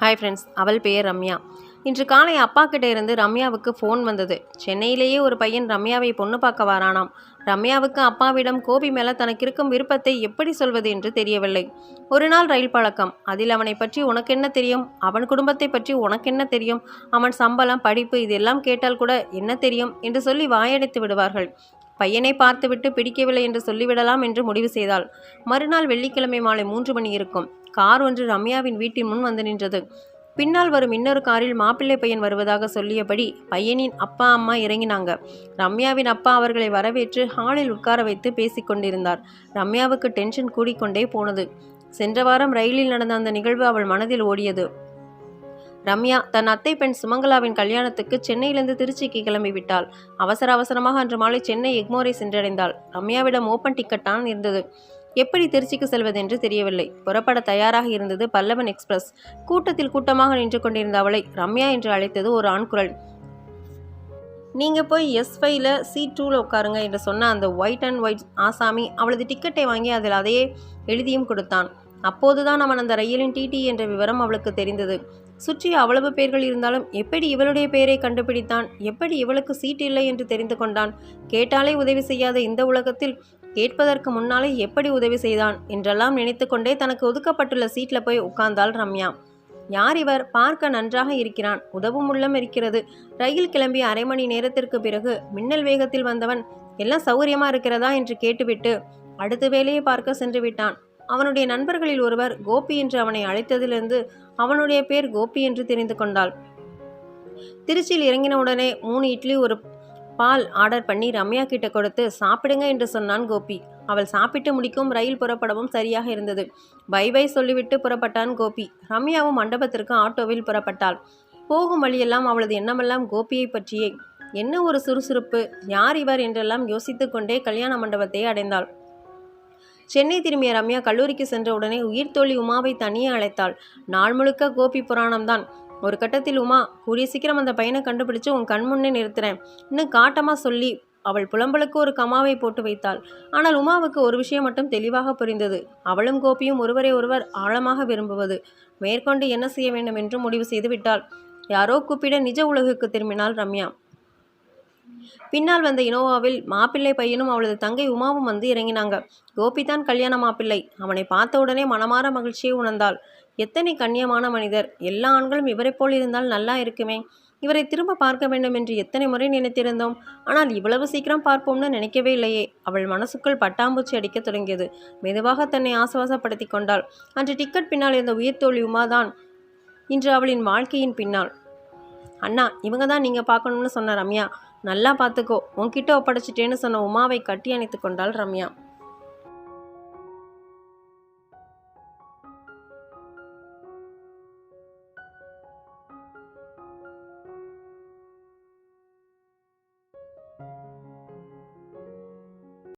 Hi friends அவள் பெயர் ரம்யா. இன்று காலை அப்பா கிட்ட இருந்து ரம்யாவுக்கு ஃபோன் வந்தது. சென்னையிலேயே ஒரு பையன் ரம்யாவை பொண்ணு பார்க்க வாரானாம். ரம்யாவுக்கு அப்பாவிடம் கோபி மேல தனக்கு இருக்கும் விருப்பத்தை எப்படி சொல்வது என்று தெரியவில்லை. ஒரு நாள் ரயில் பழக்கம். அதில் அவனை பற்றி உனக்கு என்ன தெரியும்? அவன் குடும்பத்தை பற்றி உனக்கு என்ன தெரியும்? அவன் சம்பளம் படிப்பு இதெல்லாம் கேட்டால் கூட என்ன தெரியும்? என்று சொல்லி வாயடைத்து விடுவார்கள். பையனை பார்த்துவிட்டு பிடிக்கவில்லை என்று சொல்லிவிடலாம் என்று முடிவு செய்தாள். மறுநாள் வெள்ளிக்கிழமை மாலை மூன்று மணி இருக்கும். கார் ஒன்று ரம்யாவின் வீட்டின் முன் வந்து நின்றது. பின்னால் வரும் இன்னொரு காரில் மாப்பிள்ளை பையன் வருவதாக சொல்லியபடி பையனின் அப்பா அம்மா இறங்கினாங்க. ரம்யாவின் அப்பா அவர்களை வரவேற்று ஹாலில் உட்கார வைத்து பேசிக்கொண்டிருந்தார் ரம்யாவுக்கு டென்ஷன் கூடிக்கொண்டே போனது. சென்ற வாரம் ரயிலில் நடந்த அந்த நிகழ்வு அவள் மனதில் ஓடியது. ரம்யா தன் அத்தை பெண் சுமங்கலாவின் கல்யாணத்துக்கு சென்னையிலிருந்து திருச்சிக்கு கிளம்பி விட்டாள் அவசர அவசரமாக அன்று மாலை சென்னை எக்மோரை சென்றடைந்தாள். ரம்யாவிடம் ஓப்பன் டிக்கெட் தான் இருந்தது. எப்படி திருச்சிக்கு செல்வதென்று தெரியவில்லை. புறப்பட தயாராக இருந்தது பல்லவன் எக்ஸ்பிரஸ் கூட்டத்தில் கூட்டமாக நின்று கொண்டிருந்த அவளை ரம்யா என்று அழைத்தது ஒரு ஆண் குரல். நீங்க போய் எஸ் ஃபைவ்ல சி டூவில் உட்காருங்க என்று சொன்ன அந்த ஒயிட் அண்ட் ஒயிட் ஆசாமி அவளது டிக்கெட்டை வாங்கி அதில் அதையே எழுதியும் கொடுத்தான். அப்போதுதான் அவன் அந்த ரயிலின் டிடி என்ற விவரம் அவளுக்கு தெரிந்தது. சுற்றி அவ்வளவு பேர்கள் இருந்தாலும் எப்படி இவளுடைய பெயரை கண்டுபிடித்தான்? எப்படி இவளுக்கு சீட் இல்லை என்று தெரிந்து கொண்டான்? கேட்டாலே உதவி செய்யாத இந்த உலகத்தில் கேட்பதற்கு முன்னாலே எப்படி உதவி செய்தான்? என்றெல்லாம் நினைத்துக்கொண்டே தனக்கு ஒதுக்கப்பட்டுள்ள சீட்டில் போய் உட்கார்ந்தாள் ரம்யா. யார் இவர்? பார்க்க நன்றாக இருக்கிறான். உதவும் உள்ளம் இருக்கிறது. ரயில் கிளம்பி அரை மணி நேரத்திற்கு பிறகு மின்னல் வேகத்தில் வந்தவன் எல்லாம் சௌகரியமா இருக்கிறதா? என்று கேட்டுவிட்டு அடுத்த வேலையை பார்க்க சென்று விட்டான். அவனுடைய நண்பர்களில் ஒருவர் கோபி என்று அவனை அழைத்ததிலிருந்து அவனுடைய பேர் கோபி என்று தெரிந்து கொண்டாள். திருச்சியில் இறங்கினவுடனே மூணு இட்லி ஒரு பால் ஆர்டர் பண்ணி ரம்யா கிட்ட கொடுத்து சாப்பிடுங்க என்று சொன்னான் கோபி. அவள் சாப்பிட்டு முடிக்கும் ரயில் புறப்படவும் சரியாக இருந்தது. பை பை சொல்லிவிட்டு புறப்பட்டான் கோபி. ரம்யாவும் மண்டபத்திற்கு ஆட்டோவில் புறப்பட்டாள். போகும் வழியெல்லாம் அவளது எண்ணமெல்லாம் கோபியை பற்றியே. என்ன ஒரு சுறுசுறுப்பு. யார் இவர் என்றெல்லாம் யோசித்துக்கொண்டே கல்யாண மண்டபத்தை அடைந்தாள். சென்னை திரும்பிய ரம்யா கல்லூரிக்கு சென்ற உடனே உயிர்த்தோழி உமாவை தனியே அழைத்தாள். நாள் முழுக்க கோபி புராணம்தான் ஒரு கட்டத்தில் உமா கூடிய சீக்கிரம் அந்த பையனை கண்டுபிடிச்சு உன் கண் முன்னே நிறுத்துறேன் இன்னும் காட்டமாக சொல்லி அவள் புலம்பலுக்கு ஒரு கமாவை போட்டு வைத்தாள். ஆனால் உமாவுக்கு ஒரு விஷயம் மட்டும் தெளிவாக புரிந்தது. அவளும் கோபியும் ஒருவரை ஒருவர் ஆழமாக விரும்புவது. மேற்கொண்டு என்ன செய்ய வேண்டும் என்று முடிவு செய்து விட்டாள். யாரோ கூப்பிட நிஜ உலகுக்கு திரும்பினாள் ரம்யா. பின்னால் வந்த இனோவாவில் மாப்பிள்ளை பையனும் அவளது தங்கை உமாவும் வந்து இறங்கினாங்க. கோபி தான் கல்யாண மாப்பிள்ளை. அவனை பார்த்த உடனே மனமாற மகிழ்ச்சியை உணர்ந்தாள். எத்தனை கண்ணியமான மனிதர். எல்லா ஆண்களும் இவரைப் போல் இருந்தால் நல்லா இருக்குமே. இவரை திரும்ப பார்க்க வேண்டும் என்று எத்தனை முறை நினைத்திருந்தோம். ஆனால் இவ்வளவு சீக்கிரம் பார்ப்போம்னு நினைக்கவே இல்லையே. அவள் மனசுக்குள் பட்டாம்பூச்சி அடிக்கத் தொடங்கியது. மெதுவாக தன்னை ஆசுவாசப்படுத்தி கொண்டாள். அன்று டிக்கெட் பின்னால் இருந்த உயிர்த்தோழி உமாதான் இன்று அவளின் வாழ்க்கையின் பின்னால். அண்ணா இவங்க தான் நீங்கள் பார்க்கணும்னு சொன்ன ரம்யா. நல்லா பார்த்துக்கோ. உன்கிட்ட ஒப்படைச்சிட்டேன்னு சொன்ன உமாவை கட்டி அணைத்து கொண்டாள் ரம்யா.